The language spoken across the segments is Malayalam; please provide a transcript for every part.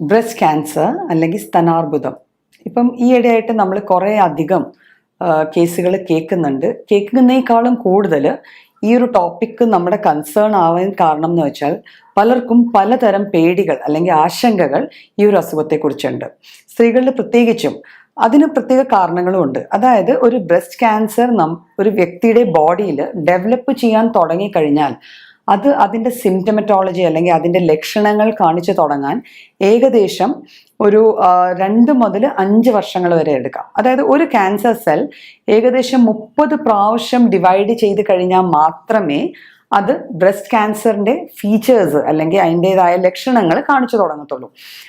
ബ്രസ്റ്റ് ക്യാൻസർ അല്ലെങ്കിൽ സ്തനാർബുദം. ഇപ്പം ഈയിടെയായിട്ട് നമ്മൾ കുറേ അധികം കേസുകൾ കേൾക്കുന്നുണ്ട്. കേൾക്കുന്നതിനേക്കാളും കൂടുതൽ ഈ ഒരു ടോപ്പിക്ക് നമ്മുടെ കൺസേൺ ആവാൻ കാരണം എന്ന് വെച്ചാൽ പലർക്കും പലതരം പേടികൾ അല്ലെങ്കിൽ ആശങ്കകൾ ഈ ഒരു അസുഖത്തെക്കുറിച്ചുണ്ട്. സ്ത്രീകളിൽ പ്രത്യേകിച്ചും അതിന് പ്രത്യേക കാരണങ്ങളും ഉണ്ട്. അതായത് ഒരു ബ്രസ്റ്റ് ക്യാൻസർ നം ഒരു വ്യക്തിയുടെ ബോഡിയിൽ ഡെവലപ്പ് ചെയ്യാൻ തുടങ്ങിക്കഴിഞ്ഞാൽ അത് അതിന്റെ സിംറ്റമറ്റോളജി അല്ലെങ്കിൽ അതിന്റെ ലക്ഷണങ്ങൾ കാണിച്ചു തുടങ്ങാൻ ഏകദേശം ഒരു രണ്ട് മുതൽ അഞ്ച് വർഷങ്ങൾ വരെ എടുക്കാം. അതായത് ഒരു ക്യാൻസർ സെൽ ഏകദേശം മുപ്പത് പ്രാവശ്യം ഡിവൈഡ് ചെയ്ത് കഴിഞ്ഞാൽ മാത്രമേ അത് ബ്രസ്റ്റ് ക്യാൻസറിന്റെ ഫീച്ചേഴ്സ് അല്ലെങ്കിൽ അതിന്റെതായ ലക്ഷണങ്ങൾ കാണിച്ചു തുടങ്ങത്തുള്ളൂ.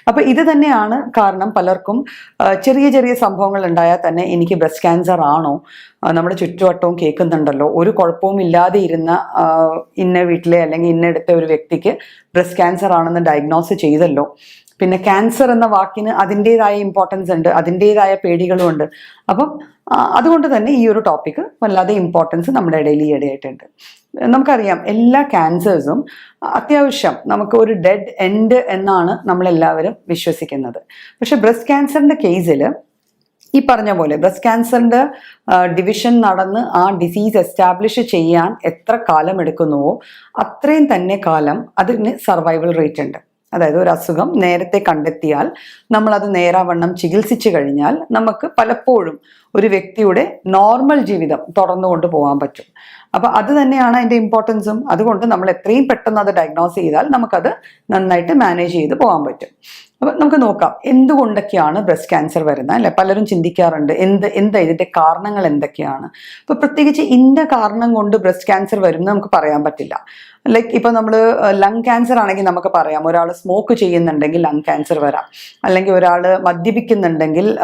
അപ്പോൾ ഇത് തന്നെയാണ് കാരണം പലർക്കും ചെറിയ ചെറിയ സംഭവങ്ങൾ ഉണ്ടായാൽ തന്നെ എനിക്ക് ബ്രസ്റ്റ് ക്യാൻസർ ആണോ? നമ്മുടെ ചുറ്റുവട്ടവും കേൾക്കുന്നുണ്ടല്ലോ. ഒരു കുഴപ്പവും ഇല്ലാതെ ഇരുന്ന ഇന്ന വീട്ടിലെ അല്ലെങ്കിൽ ഇന്നെടുത്ത ഒരു വ്യക്തിക്ക് ബ്രസ്റ്റ് ക്യാൻസർ ആണെന്ന് ഡയഗ്നോസ് ചെയ്തല്ലോ. പിന്നെ ക്യാൻസർ എന്ന വാക്കിന് അതിന്റെതായ ഇമ്പോർട്ടൻസ് ഉണ്ട് അതിന്റെതായ പേടികളും ഉണ്ട്. അപ്പം അതുകൊണ്ട് തന്നെ ഈ ഒരു ടോപ്പിക്ക് വല്ലാതെ ഇമ്പോർട്ടൻസ് നമ്മുടെ ഇടയിൽ ഈ ഇടയായിട്ടുണ്ട് നമുക്കറിയാം എല്ലാ ക്യാൻസേഴ്സും അത്യാവശ്യം നമുക്ക് ഒരു ഡെഡ് എൻഡ് എന്നാണ് നമ്മളെല്ലാവരും വിശ്വസിക്കുന്നത്. പക്ഷെ ബ്രസ്റ്റ് ക്യാൻസറിന്റെ കേസിൽ ഈ പറഞ്ഞ പോലെ ബ്രസ്റ്റ് ക്യാൻസറിന്റെ ഡിവിഷൻ നടന്ന് ആ ഡിസീസ് എസ്റ്റാബ്ലിഷ് ചെയ്യാൻ എത്ര കാലം എടുക്കുന്നുവോ അത്രയും തന്നെ കാലം അതിന് സർവൈവൽ റേറ്റ് ഉണ്ട്. അതായത് ഒരു അസുഖം നേരത്തെ കണ്ടെത്തിയാൽ നമ്മൾ അത് നേരാവണ്ണം ചികിത്സിച്ചു കഴിഞ്ഞാൽ നമുക്ക് പലപ്പോഴും ഒരു വ്യക്തിയുടെ നോർമൽ ജീവിതം തുടർന്നു കൊണ്ടുപോകാൻ പറ്റും. അപ്പൊ അത് തന്നെയാണ് അതിന്റെ ഇമ്പോർട്ടൻസും അതുകൊണ്ട് നമ്മൾ എത്രയും പെട്ടെന്ന് അത് ഡയഗ്നോസ് ചെയ്താൽ നമുക്കത് നന്നായിട്ട് മാനേജ് ചെയ്ത് പോകാൻ പറ്റും. അപ്പൊ നമുക്ക് നോക്കാം എന്തുകൊണ്ടൊക്കെയാണ് ബ്രസ്റ്റ് ക്യാൻസർ വരുന്നത്? അല്ലെ? പലരും ചിന്തിക്കാറുണ്ട് എന്ത് എന്താ ഇതിന്റെ കാരണങ്ങൾ എന്തൊക്കെയാണ്? അപ്പൊ പ്രത്യേകിച്ച് ഇന്ന കാരണം കൊണ്ട് ബ്രസ്റ്റ് ക്യാൻസർ വരും നമുക്ക് പറയാൻ പറ്റില്ല. ലൈക്ക് ഇപ്പൊ നമ്മൾ ലങ് ക്യാൻസർ ആണെങ്കിൽ നമുക്ക് പറയാം. ഒരാൾ സ്മോക്ക് ചെയ്യുന്നുണ്ടെങ്കിൽ ലങ് ക്യാൻസർ വരാം. അല്ലെങ്കിൽ ഒരാൾ മദ്യപിക്കുന്നുണ്ടെങ്കിൽ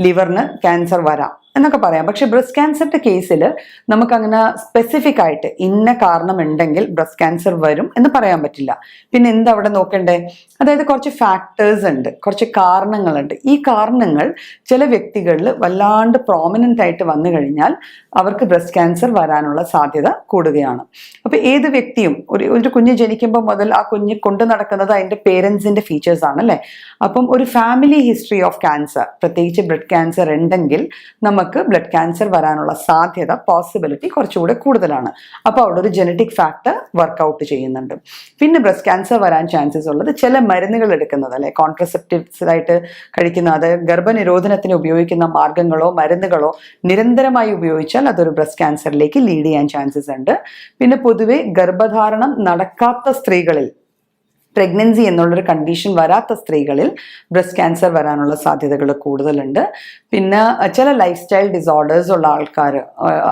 ലിവറിന് ക്യാൻസർ വരാം എന്നൊക്കെ പറയാം. പക്ഷെ ബ്രസ്റ്റ് ക്യാൻസറിന്റെ കേസിൽ നമുക്കങ്ങനെ സ്പെസിഫിക് ആയിട്ട് ഇന്ന കാരണം ഉണ്ടെങ്കിൽ ബ്രസ്റ്റ് ക്യാൻസർ വരും എന്ന് പറയാൻ പറ്റില്ല. പിന്നെ എന്തവിടെ നോക്കണ്ടേ? അതായത് കുറച്ച് ഫാക്ടേഴ്സ് ഉണ്ട് കുറച്ച് കാരണങ്ങളുണ്ട്. ഈ കാരണങ്ങൾ ചില വ്യക്തികളിൽ വല്ലാണ്ട് പ്രോമിനന്റ് ആയിട്ട് വന്നു കഴിഞ്ഞാൽ അവർക്ക് ബ്രസ്റ്റ് ക്യാൻസർ വരാനുള്ള സാധ്യത കൂടുകയാണ്. അപ്പോൾ ഏത് വ്യക്തിയും ഒരു ഒരു കുഞ്ഞ് ജനിക്കുമ്പോൾ മുതൽ ആ കുഞ്ഞ് കൊണ്ടു നടക്കുന്നത് അതിന്റെ പേരൻസിന്റെ ഫീച്ചേഴ്സ് ആണ് അല്ലേ? അപ്പം ഒരു ഫാമിലി ഹിസ്റ്ററി ഓഫ് ക്യാൻസർ പ്രത്യേകിച്ച് ബ്ലഡ് ക്യാൻസർ ഉണ്ടെങ്കിൽ നമുക്ക് ബ്ലഡ് ക്യാൻസർ വരാനുള്ള സാധ്യത പോസിബിലിറ്റി കുറച്ചുകൂടെ കൂടുതലാണ്. അപ്പോൾ അവിടെ ഒരു ജനറ്റിക് ഫാക്ടർ വർക്കൗട്ട് ചെയ്യുന്നുണ്ട്. പിന്നെ ബ്രസ്റ്റ് ക്യാൻസർ വരാൻ ചാൻസസ് ഉള്ളത് ചില മരുന്നുകൾ എടുക്കുന്നത് അല്ലെ? കോൺട്രസെപ്റ്റീവ്സ് ആയിട്ട് കഴിക്കുന്ന അത് ഗർഭനിരോധനത്തിന് ഉപയോഗിക്കുന്ന മാർഗങ്ങളോ മരുന്നുകളോ നിരന്തരമായി ഉപയോഗിച്ചാൽ അതൊരു ബ്രസ്റ്റ് ക്യാൻസറിലേക്ക് ലീഡ് ചെയ്യാൻ ചാൻസസ് ഉണ്ട്. പിന്നെ പൊതുവെ ഗർഭധാരണം നടക്കാത്ത സ്ത്രീകളിൽ പ്രഗ്നൻസി എന്നുള്ളൊരു കണ്ടീഷൻ വരാത്ത സ്ത്രീകളിൽ ബ്രസ്റ്റ് ക്യാൻസർ വരാനുള്ള സാധ്യതകൾ കൂടുതലുണ്ട്. പിന്നെ ചില ലൈഫ് സ്റ്റൈൽ ഡിസോർഡേഴ്സ് ഉള്ള ആൾക്കാർ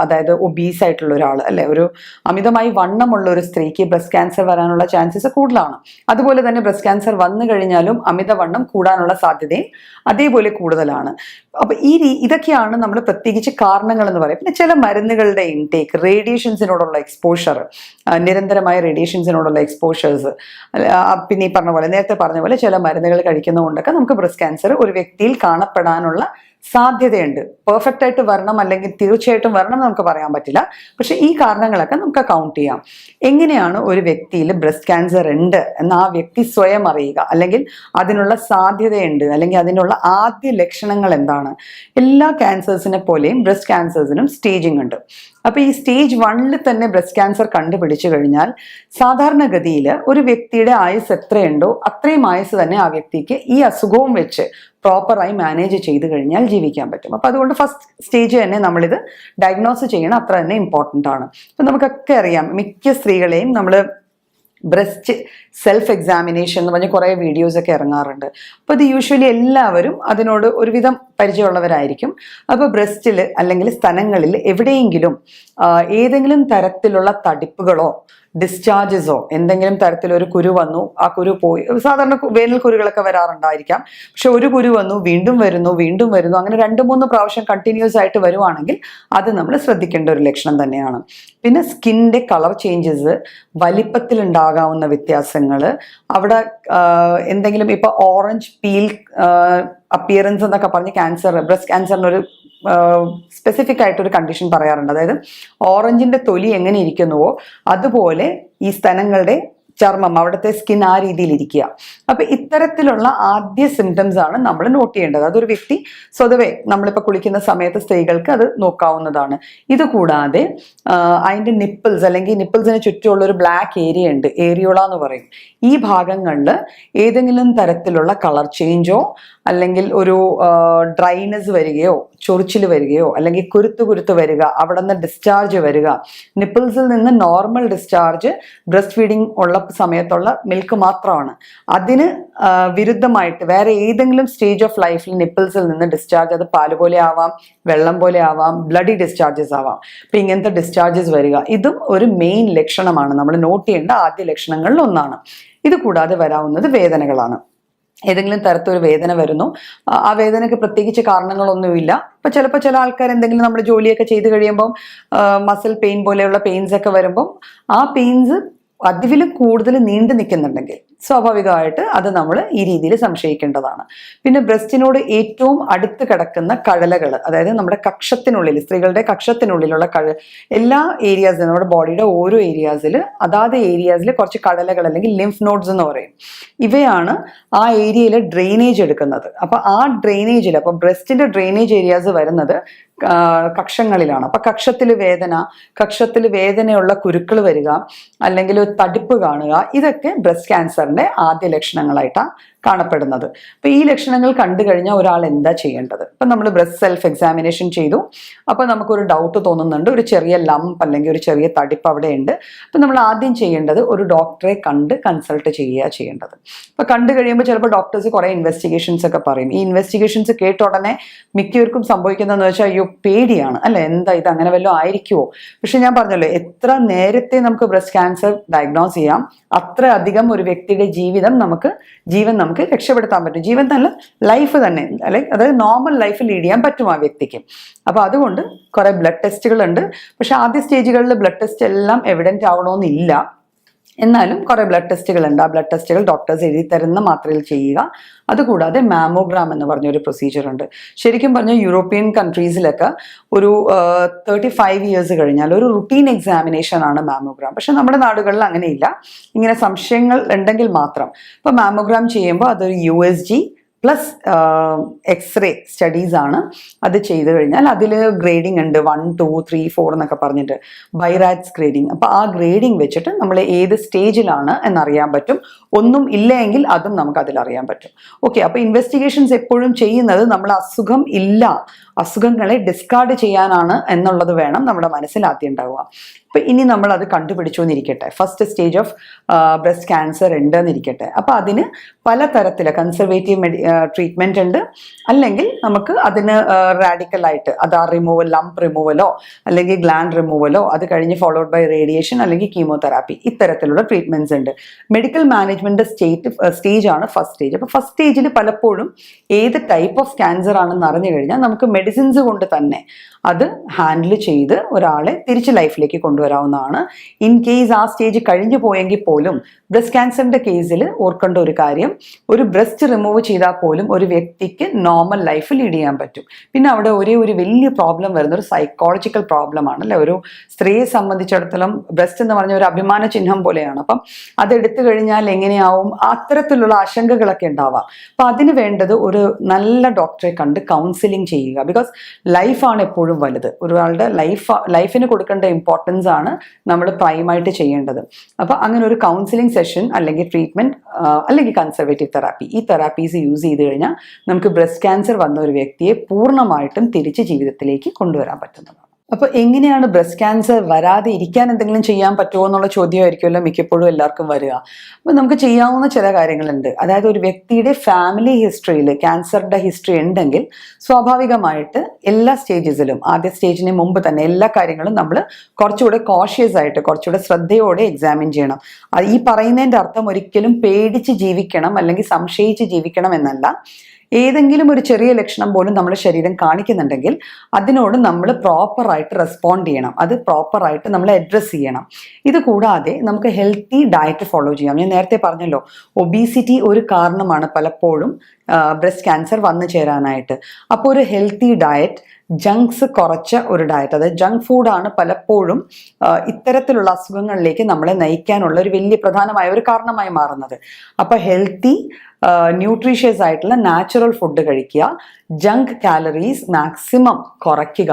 അതായത് ഒബീസ് ആയിട്ടുള്ള ഒരാൾ അല്ലെ? ഒരു അമിതമായി വണ്ണമുള്ള ഒരു സ്ത്രീക്ക് ബ്രസ്റ്റ് ക്യാൻസർ വരാനുള്ള ചാൻസസ് കൂടുതലാണ്. അതുപോലെ തന്നെ ബ്രസ്റ്റ് ക്യാൻസർ വന്നു കഴിഞ്ഞാലും അമിതവണ്ണം കൂടാനുള്ള സാധ്യതയും അതേപോലെ കൂടുതലാണ്. അപ്പൊ ഈ ഇതൊക്കെയാണ് നമ്മൾ പ്രത്യേകിച്ച് കാരണങ്ങൾ എന്ന് പറയും പിന്നെ ചില മരുന്നുകളുടെ ഇൻടേക്ക് റേഡിയേഷൻസിനോടുള്ള എക്സ്പോഷർ നിരന്തരമായ റേഡിയേഷൻസിനോടുള്ള എക്സ്പോഷേഴ്സ് പിന്നെ ഈ പറഞ്ഞ പോലെ നേരത്തെ പറഞ്ഞ പോലെ ചില മരുന്നുകൾ കഴിക്കുന്നതുകൊണ്ടൊക്കെ നമുക്ക് ബ്രസ്റ്റ് ക്യാൻസർ ഒരു വ്യക്തിയിൽ കാണപ്പെടാനുള്ള സാധ്യതയുണ്ട്. പെർഫെക്റ്റ് ആയിട്ട് വരണം അല്ലെങ്കിൽ തീർച്ചയായിട്ടും വരണം എന്ന് നമുക്ക് പറയാൻ പറ്റില്ല. പക്ഷെ ഈ കാരണങ്ങളൊക്കെ നമുക്ക് കൗണ്ട് ചെയ്യാം. എങ്ങനെയാണ് ഒരു വ്യക്തിയിൽ ബ്രസ്റ്റ് ക്യാൻസർ ഉണ്ട് എന്ന് ആ വ്യക്തി സ്വയം അറിയുക? അല്ലെങ്കിൽ അതിനുള്ള സാധ്യതയുണ്ട്. അല്ലെങ്കിൽ അതിനുള്ള ആദ്യ ലക്ഷണങ്ങൾ എന്താണ്? എല്ലാ ക്യാൻസേഴ്സിനെ പോലെയും ബ്രസ്റ്റ് ക്യാൻസേഴ്സിനും സ്റ്റേജിംഗ് ഉണ്ട്. അപ്പൊ ഈ സ്റ്റേജ് വണ്ണിൽ തന്നെ ബ്രസ്റ്റ് ക്യാൻസർ കണ്ടുപിടിച്ചു കഴിഞ്ഞാൽ സാധാരണഗതിയിൽ ഒരു വ്യക്തിയുടെ ആയുസ് എത്രയുണ്ടോ അത്രയും ആയുസ് തന്നെ ആ വ്യക്തിക്ക് ഈ അസുഖവും വെച്ച് പ്രോപ്പറായി മാനേജ് ചെയ്ത് കഴിഞ്ഞാൽ ജീവിക്കാൻ പറ്റും. അപ്പോൾ അതുകൊണ്ട് ഫസ്റ്റ് സ്റ്റേജ് തന്നെ നമ്മളിത് ഡയഗ്നോസ് ചെയ്യണം. അത്ര തന്നെ ഇമ്പോർട്ടന്റ് ആണ്. അപ്പം നമുക്കൊക്കെ അറിയാം മിക്ക സ്ത്രീകളെയും നമ്മൾ ബ്രസ്റ്റ് സെൽഫ് എക്സാമിനേഷൻ എന്ന് പറഞ്ഞ കുറേ വീഡിയോസൊക്കെ ഇറങ്ങാറുണ്ട്. അപ്പോൾ ഇത് യൂഷ്വലി എല്ലാവരും അതിനോട് ഒരുവിധം പരിചയമുള്ളവരായിരിക്കും. അപ്പോൾ ബ്രസ്റ്റിൽ അല്ലെങ്കിൽ സ്ഥലങ്ങളിൽ എവിടെയെങ്കിലും ഏതെങ്കിലും തരത്തിലുള്ള തടിപ്പുകളോ ഡിസ്ചാർജസോ എന്തെങ്കിലും തരത്തിലൊരു കുരു വന്നു ആ കുരു പോയി സാധാരണ വേനൽ കുരുകളൊക്കെ വരാറുണ്ടായിരിക്കാം. പക്ഷെ ഒരു കുരു വന്നു വീണ്ടും വരുന്നു വീണ്ടും വരുന്നു അങ്ങനെ രണ്ട് മൂന്ന് പ്രാവശ്യം കണ്ടിന്യൂസ് ആയിട്ട് വരുവാണെങ്കിൽ അത് നമ്മൾ ശ്രദ്ധിക്കേണ്ട ഒരു ലക്ഷണം തന്നെയാണ്. പിന്നെ സ്കിന്റെ കളർ ചേഞ്ചസ് വലിപ്പത്തിലുണ്ടാകാവുന്ന വ്യത്യാസങ്ങൾ അവിടെ എന്തെങ്കിലും ഇപ്പൊ ഓറഞ്ച് പീൽ അപ്പിയറൻസ് എന്നൊക്കെ പറഞ്ഞ് ക്യാൻസർ ബ്രസ്റ്റ് ക്യാൻസറിനൊരു സ്പെസിഫിക് ആയിട്ടൊരു കണ്ടീഷൻ പറയാറുണ്ട്. അതായത് ഓറഞ്ചിന്റെ തൊലി എങ്ങനെ ഇരിക്കുന്നുവോ അതുപോലെ ഈ സ്ഥലങ്ങളുടെ ചർമ്മം അവിടുത്തെ സ്കിൻ ആ രീതിയിൽ ഇരിക്കുക. അപ്പൊ ഇത്തരത്തിലുള്ള ആദ്യ സിംറ്റംസ് ആണ് നമ്മൾ നോട്ട് ചെയ്യേണ്ടത്. അതൊരു വ്യക്തി സ്വതവേ നമ്മളിപ്പോൾ കുളിക്കുന്ന സമയത്ത് സ്ത്രീകൾക്ക് അത് നോക്കാവുന്നതാണ്. ഇത് കൂടാതെ അതിന്റെ നിപ്പിൾസ് അല്ലെങ്കിൽ നിപ്പിൾസിന് ചുറ്റുമുള്ള ഒരു ബ്ലാക്ക് ഏരിയ ഉണ്ട് ഏരിയോള എന്ന് പറയും. ഈ ഭാഗങ്ങളിൽ ഏതെങ്കിലും തരത്തിലുള്ള കളർ ചേഞ്ചോ അല്ലെങ്കിൽ ഒരു ഡ്രൈനസ് വരികയോ ചൊറിച്ചിൽ വരികയോ അല്ലെങ്കിൽ കുരുത്തു കുരുത്ത് വരിക അവിടെ നിന്ന് ഡിസ്ചാർജ് വരിക നിപ്പിൾസിൽ നിന്ന് നോർമൽ ഡിസ്ചാർജ് ബ്രസ്റ്റ് ഫീഡിങ് ഉള്ള സമയത്തുള്ള മിൽക്ക് മാത്രമാണ്. അതിന് വിരുദ്ധമായിട്ട് വേറെ ഏതെങ്കിലും സ്റ്റേജ് ഓഫ് ലൈഫിൽ നിപ്പിൾസിൽ നിന്ന് ഡിസ്ചാർജ് അത് പാൽ പോലെ ആവാം വെള്ളം പോലെ ആവാം ബ്ലഡി ഡിസ്ചാർജസ് ആവാം. അപ്പം ഇങ്ങനത്തെ ഡിസ്ചാർജസ് വരിക. ഇതും ഒരു മെയിൻ ലക്ഷണമാണ്. നമ്മൾ നോട്ട് ചെയ്യേണ്ട ആദ്യ ലക്ഷണങ്ങളിൽ ഒന്നാണ്. ഇത് കൂടാതെ വരാവുന്നത് വേദനകളാണ്. ഏതെങ്കിലും തരത്തിലൊരു വേദന വരുന്നു. ആ വേദനയ്ക്ക് പ്രത്യേകിച്ച് കാരണങ്ങളൊന്നുമില്ല. ഇപ്പൊ ചിലപ്പോൾ ചില ആൾക്കാർ എന്തെങ്കിലും നമ്മുടെ ജോലിയൊക്കെ ചെയ്ത് കഴിയുമ്പം മസിൽ പെയിൻ പോലെയുള്ള പെയിൻസ് ഒക്കെ വരുമ്പം ആ പെയിൻസ് അതിവിൽ കൂടുതൽ നീണ്ടു നിൽക്കുന്നുണ്ടെങ്കിൽ സ്വാഭാവികമായിട്ട് അത് നമ്മൾ ഈ രീതിയിൽ സംശയിക്കേണ്ടതാണ്. പിന്നെ ബ്രസ്റ്റിനോട് ഏറ്റവും അടുത്ത് കിടക്കുന്ന കഴലകൾ അതായത് നമ്മുടെ കക്ഷത്തിനുള്ളിൽ സ്ത്രീകളുടെ കക്ഷത്തിനുള്ളിലുള്ള കഴ എല്ലാ ഏരിയാസിലും നമ്മുടെ ബോഡിയുടെ ഓരോ ഏരിയാസിൽ അതാത് ഏരിയാസിൽ കുറച്ച് കടലകൾ അല്ലെങ്കിൽ ലിംഫ് നോഡ്സ് എന്ന് പറയും. ഇവയാണ് ആ ഏരിയയിൽ ഡ്രെയിനേജ് എടുക്കുന്നത്. അപ്പോൾ ആ ഡ്രെയിനേജിൽ അപ്പോൾ ബ്രസ്റ്റിന്റെ ഡ്രെയിനേജ് ഏരിയാസ് വരുന്നത് കക്ഷങ്ങളിലാണ്. അപ്പൊ കക്ഷത്തിൽ വേദന കക്ഷത്തിൽ വേദനയുള്ള കുരുക്കൾ വരിക അല്ലെങ്കിൽ തടിപ്പ് കാണുക ഇതൊക്കെ ബ്രസ്റ്റ് ക്യാൻസറിന്റെ ആദ്യ ലക്ഷണങ്ങളായിട്ടാണ് കാണപ്പെടുന്നത്. അപ്പൊ ഈ ലക്ഷണങ്ങൾ കണ്ടു കഴിഞ്ഞാൽ ഒരാൾ എന്താ ചെയ്യേണ്ടത്? ഇപ്പൊ നമ്മൾ ബ്രസ്റ്റ് സെൽഫ് എക്സാമിനേഷൻ ചെയ്തു. അപ്പൊ നമുക്കൊരു ഡൗട്ട് തോന്നുന്നുണ്ട്. ഒരു ചെറിയ ലംപ് അല്ലെങ്കിൽ ഒരു ചെറിയ തടിപ്പ് അവിടെ ഉണ്ട് അപ്പൊ നമ്മൾ ആദ്യം ചെയ്യേണ്ടത് ഒരു ഡോക്ടറെ കണ്ട് കൺസൾട്ട് ചെയ്യുക ചെയ്യേണ്ടത്. അപ്പൊ കണ്ടു കഴിയുമ്പോൾ ചിലപ്പോൾ ഡോക്ടേഴ്സ് കുറെ ഇൻവെസ്റ്റിഗേഷൻസ് ഒക്കെ പറയും. ഈ ഇൻവെസ്റ്റിഗേഷൻസ് കേട്ട ഉടനെ മിക്കവർക്കും സംഭവിക്കുന്നതെന്ന് വെച്ചാൽ അയ്യോ പേടിയാണ്. അല്ലെ? എന്താ ഇത്? അങ്ങനെ വല്ലതും ആയിരിക്കുമോ പക്ഷെ ഞാൻ പറഞ്ഞല്ലോ എത്ര നേരത്തെ നമുക്ക് ബ്രസ്റ്റ് ക്യാൻസർ ഡയഗ്നോസ് ചെയ്യാം അത്ര അധികം ഒരു വ്യക്തിയുടെ ജീവിതം നമുക്ക് ജീവൻ നമുക്ക് രക്ഷപ്പെടുത്താൻ പറ്റും. ജീവൻ തന്നെ ലൈഫ് തന്നെ. അല്ലെ? അതായത് നോർമൽ ലൈഫ് ലീഡ് ചെയ്യാൻ പറ്റും ആ വ്യക്തിക്ക്. അപ്പോൾ അതുകൊണ്ട് കുറേ ബ്ലഡ് ടെസ്റ്റുകൾ ഉണ്ട് പക്ഷെ ആദ്യ സ്റ്റേജുകളിൽ ബ്ലഡ് ടെസ്റ്റ് എല്ലാം എവിഡന്റ് ആവണമെന്നില്ല എന്നാലും കുറേ ബ്ലഡ് ടെസ്റ്റുകൾ ഉണ്ട് ആ ബ്ലഡ് ടെസ്റ്റുകൾ ഡോക്ടേഴ്സ് എഴുതി തരുന്ന മാത്രയിൽ ചെയ്യുക. അതുകൂടാതെ മാമോഗ്രാം എന്ന് പറഞ്ഞൊരു പ്രൊസീജിയർ ഉണ്ട്. ശരിക്കും പറഞ്ഞാൽ യൂറോപ്യൻ കൺട്രീസിലൊക്കെ ഒരു തേർട്ടി ഫൈവ് ഇയേഴ്സ് കഴിഞ്ഞാൽ ഒരു റുട്ടീൻ എക്സാമിനേഷൻ ആണ് മാമോഗ്രാം പക്ഷെ നമ്മുടെ നാടുകളിൽ അങ്ങനെയില്ല. ഇങ്ങനെ സംശയങ്ങൾ ഉണ്ടെങ്കിൽ മാത്രം. ഇപ്പൊ മാമോഗ്രാം ചെയ്യുമ്പോൾ അതൊരു U S G plus X-ray studies ആണ് അത് ചെയ്തു കഴിഞ്ഞാൽ അതിൽ ഗ്രേഡിംഗ് ഉണ്ട്. വൺ ടു ത്രീ ഫോർ എന്നൊക്കെ പറഞ്ഞിട്ട് ബൈറാറ്റ്സ് ഗ്രേഡിംഗ് അപ്പോൾ ആ ഗ്രേഡിംഗ് വെച്ചിട്ട് നമ്മൾ ഏത് സ്റ്റേജിലാണ് എന്നറിയാൻ പറ്റും. ഒന്നും ഇല്ല എങ്കിൽ അതും നമുക്ക് അതിൽ അറിയാൻ പറ്റും. ഓക്കെ അപ്പോൾ ഇൻവെസ്റ്റിഗേഷൻസ് എപ്പോഴും ചെയ്യുന്നത് നമ്മൾ അസുഖം ഇല്ല. അസുഖങ്ങളെ ഡിസ്കാർഡ് ചെയ്യാനാണ് എന്നുള്ളത് വേണം നമ്മുടെ മനസ്സിൽ ആദ്യം ഉണ്ടാവുക. അപ്പം ഇനി നമ്മൾ അത് കണ്ടുപിടിച്ചു എന്നിരിക്കട്ടെ. First stage of breast cancer ഉണ്ട് എന്നിരിക്കട്ടെ. അപ്പോൾ അതിന് പലതരത്തിൽ കൺസർവേറ്റീവ് മെഡി ട്രീറ്റ്മെന്റ് ഉണ്ട്. അല്ലെങ്കിൽ നമുക്ക് അതിന് റാഡിക്കൽ ആയിട്ട് അത് ആ റിമൂവൽ ലംപ് റിമൂവലോ അല്ലെങ്കിൽ ഗ്ലാൻഡ് റിമൂവലോ അത് കഴിഞ്ഞ് ഫോളോഡ് ബൈ റേഡിയേഷൻ അല്ലെങ്കിൽ കീമോതെറാപ്പി ഇത്തരത്തിലുള്ള ട്രീറ്റ്മെന്റ്സ് ഉണ്ട്. മെഡിക്കൽ മാനേജ്മെന്റ് സ്റ്റേറ്റ് സ്റ്റേജ് ആണ് ഫസ്റ്റ് സ്റ്റേജ് അപ്പോൾ ഫസ്റ്റ് സ്റ്റേജിൽ പലപ്പോഴും ഏത് ടൈപ്പ് ഓഫ് ക്യാൻസർ ആണെന്ന് അറിഞ്ഞു കഴിഞ്ഞാൽ നമുക്ക് മെഡിസിൻസ് കൊണ്ട് തന്നെ അത് ഹാൻഡിൽ ചെയ്ത് ഒരാളെ തിരിച്ച് ലൈഫിലേക്ക് കൊണ്ടുവരാവുന്നതാണ്. ഇൻ കേസ് ആ സ്റ്റേജ് കഴിഞ്ഞു പോയെങ്കിൽ പോലും ബ്രസ്റ്റ് ക്യാൻസറിന്റെ കേസിൽ ഓർക്കേണ്ട ഒരു കാര്യം ഒരു ബ്രസ്റ്റ് റിമൂവ് ചെയ്താൽ പോലും ഒരു വ്യക്തിക്ക് നോർമൽ ലൈഫ് ലീഡ് ചെയ്യാൻ പറ്റും. പിന്നെ അവിടെ ഒരേ ഒരു വലിയ പ്രോബ്ലം വരുന്ന ഒരു സൈക്കോളജിക്കൽ പ്രോബ്ലം ആണ് അല്ലെ? ഒരു സ്ത്രീയെ സംബന്ധിച്ചിടത്തോളം ബ്രസ്റ്റ് എന്ന് പറഞ്ഞ ഒരു അഭിമാന ചിഹ്നം പോലെയാണ്. അപ്പം അതെടുത്തു കഴിഞ്ഞാൽ എങ്ങനെയാവും? അത്തരത്തിലുള്ള ആശങ്കകളൊക്കെ ഉണ്ടാവാം. അപ്പൊ അതിന് വേണ്ടത് ഒരു നല്ല ഡോക്ടറെ കണ്ട് കൗൺസിലിംഗ് ചെയ്യുക. ബിക്കോസ് ലൈഫാണ് എപ്പോഴും വലുത്. ഒരാളുടെ ലൈഫ് ലൈഫിന് കൊടുക്കേണ്ട ഇമ്പോർട്ടൻസ് ആണ് നമ്മൾ പ്രൈമായിട്ട് ചെയ്യേണ്ടത്. അപ്പൊ അങ്ങനെ ഒരു കൗൺസിലിംഗ് സെഷൻ അല്ലെങ്കിൽ ട്രീറ്റ്മെന്റ് അല്ലെങ്കിൽ കൺസർവേറ്റീവ് തെറാപ്പി ഈ തെറാപ്പീസ് യൂസ് ചെയ്ത് കഴിഞ്ഞാൽ നമുക്ക് ബ്രസ്റ്റ് ക്യാൻസർ വന്ന ഒരു വ്യക്തിയെ പൂർണമായിട്ടും തിരിച്ച് ജീവിതത്തിലേക്ക് കൊണ്ടുവരാൻ പറ്റുന്നതാണ്. അപ്പൊ എങ്ങനെയാണ് ബ്രസ്റ്റ് ക്യാൻസർ വരാതെ ഇരിക്കാൻ എന്തെങ്കിലും ചെയ്യാൻ പറ്റുമോ എന്നുള്ള ചോദ്യമായിരിക്കുമല്ലോ മിക്കപ്പോഴും എല്ലാവർക്കും വരിക. അപ്പൊ നമുക്ക് ചെയ്യാവുന്ന ചില കാര്യങ്ങളുണ്ട്. അതായത് ഒരു വ്യക്തിയുടെ ഫാമിലി ഹിസ്റ്ററിയിൽ ക്യാൻസറിന്റെ ഹിസ്റ്ററി ഉണ്ടെങ്കിൽ സ്വാഭാവികമായിട്ട് എല്ലാ സ്റ്റേജസിലും ആദ്യ സ്റ്റേജിന് മുമ്പ് തന്നെ എല്ലാ കാര്യങ്ങളും നമ്മൾ കുറച്ചുകൂടെ കോഷ്യസ് ആയിട്ട് കുറച്ചുകൂടെ ശ്രദ്ധയോടെ എക്സാമിൻ ചെയ്യണം. ഈ പറയുന്നതിന്റെ അർത്ഥം ഒരിക്കലും പേടിച്ച് ജീവിക്കണം അല്ലെങ്കിൽ സംശയിച്ച് ജീവിക്കണം എന്നല്ല. ഏതെങ്കിലും ഒരു ചെറിയ ലക്ഷണം പോലും നമ്മുടെ ശരീരം കാണിക്കുന്നുണ്ടെങ്കിൽ അതിനോട് നമ്മൾ പ്രോപ്പറായിട്ട് റെസ്പോണ്ട് ചെയ്യണം. അത് പ്രോപ്പറായിട്ട് നമ്മൾ അഡ്രസ്സ് ചെയ്യണം. ഇത് കൂടാതെ നമുക്ക് ഹെൽത്തി ഡയറ്റ് ഫോളോ ചെയ്യാം. ഞാൻ നേരത്തെ പറഞ്ഞല്ലോ ഒബീസിറ്റി ഒരു കാരണമാണ് പലപ്പോഴും ബ്രസ്റ്റ് ക്യാൻസർ വന്നു ചേരാനായിട്ട്. അപ്പോൾ ഒരു ഹെൽത്തി ഡയറ്റ് ജങ്ക്സ് കുറച്ച ഒരു ഡയറ്റ് അതായത് ജങ്ക് ഫുഡാണ് പലപ്പോഴും ഇത്തരത്തിലുള്ള അസുഖങ്ങളിലേക്ക് നമ്മളെ നയിക്കാനുള്ള ഒരു വലിയ പ്രധാനമായ ഒരു കാരണമായി മാറുന്നത്. അപ്പോൾ ഹെൽത്തി ന്യൂട്രീഷ്യസ് ആയിട്ടുള്ള നാച്ചുറൽ ഫുഡ് കഴിക്കുക ജങ്ക് കാലറീസ് മാക്സിമം കുറയ്ക്കുക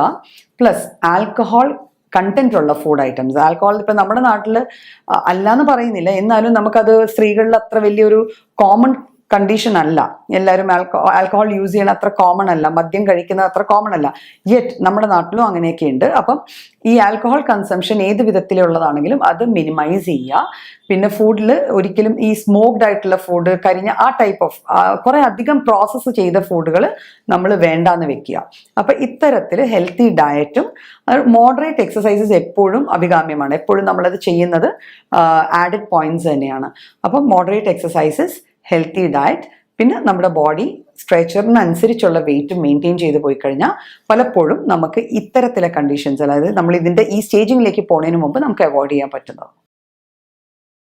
പ്ലസ് ആൽക്കഹോൾ കണ്ടന്റ് ഉള്ള ഫുഡ് ഐറ്റംസ് ആൽക്കഹോൾ ഇപ്പം നമ്മുടെ നാട്ടിൽ അല്ലാന്ന് പറയുന്നില്ല. എന്നാലും നമുക്കത് സ്ത്രീകളിൽ അത്ര വലിയൊരു കോമൺ കണ്ടീഷൻ അല്ല. എല്ലാവരും ആൽക്കോ ആൽക്കഹോൾ യൂസ് ചെയ്യണ അത്ര കോമൺ അല്ല. മദ്യം കഴിക്കുന്നത് അത്ര കോമൺ അല്ല. യെറ്റ് നമ്മുടെ നാട്ടിലും അങ്ങനെയൊക്കെ ഉണ്ട്. അപ്പം ഈ ആൽക്കഹോൾ കൺസംഷൻ ഏത് വിധത്തിലുള്ളതാണെങ്കിലും അത് മിനിമൈസ് ചെയ്യുക. പിന്നെ ഫുഡിൽ ഒരിക്കലും ഈ സ്മോക്ഡ് ആയിട്ടുള്ള ഫുഡ് കരിഞ്ഞ ആ ടൈപ്പ് ഓഫ് കുറേ അധികം പ്രോസസ്സ് ചെയ്ത ഫുഡുകൾ നമ്മൾ വേണ്ടാന്ന് വെക്കുക. അപ്പൊ ഇത്തരത്തിൽ ഹെൽത്തി ഡയറ്റും മോഡറേറ്റ് എക്സസൈസസ് എപ്പോഴും അഭികാമ്യമാണ്. എപ്പോഴും നമ്മളത് ചെയ്യുന്നത് ആഡഡ് പോയിന്റ്സ് തന്നെയാണ്. അപ്പം മോഡറേറ്റ് എക്സസൈസസ് ഹെൽത്തി ഡയറ്റ് പിന്നെ നമ്മുടെ ബോഡി സ്ട്രെച്ചറിനനുസരിച്ചുള്ള വെയിറ്റ് മെയിന്റെയിൻ ചെയ്ത് പോയി കഴിഞ്ഞാൽ പലപ്പോഴും നമുക്ക് ഇത്തരത്തിലെ കണ്ടീഷൻസ് അതായത് നമ്മൾ ഇതിന്റെ ഈ സ്റ്റേജിങ്ങിലേക്ക് പോകുന്നതിന് മുമ്പ് നമുക്ക് അവോയ്ഡ് ചെയ്യാൻ പറ്റുന്നത്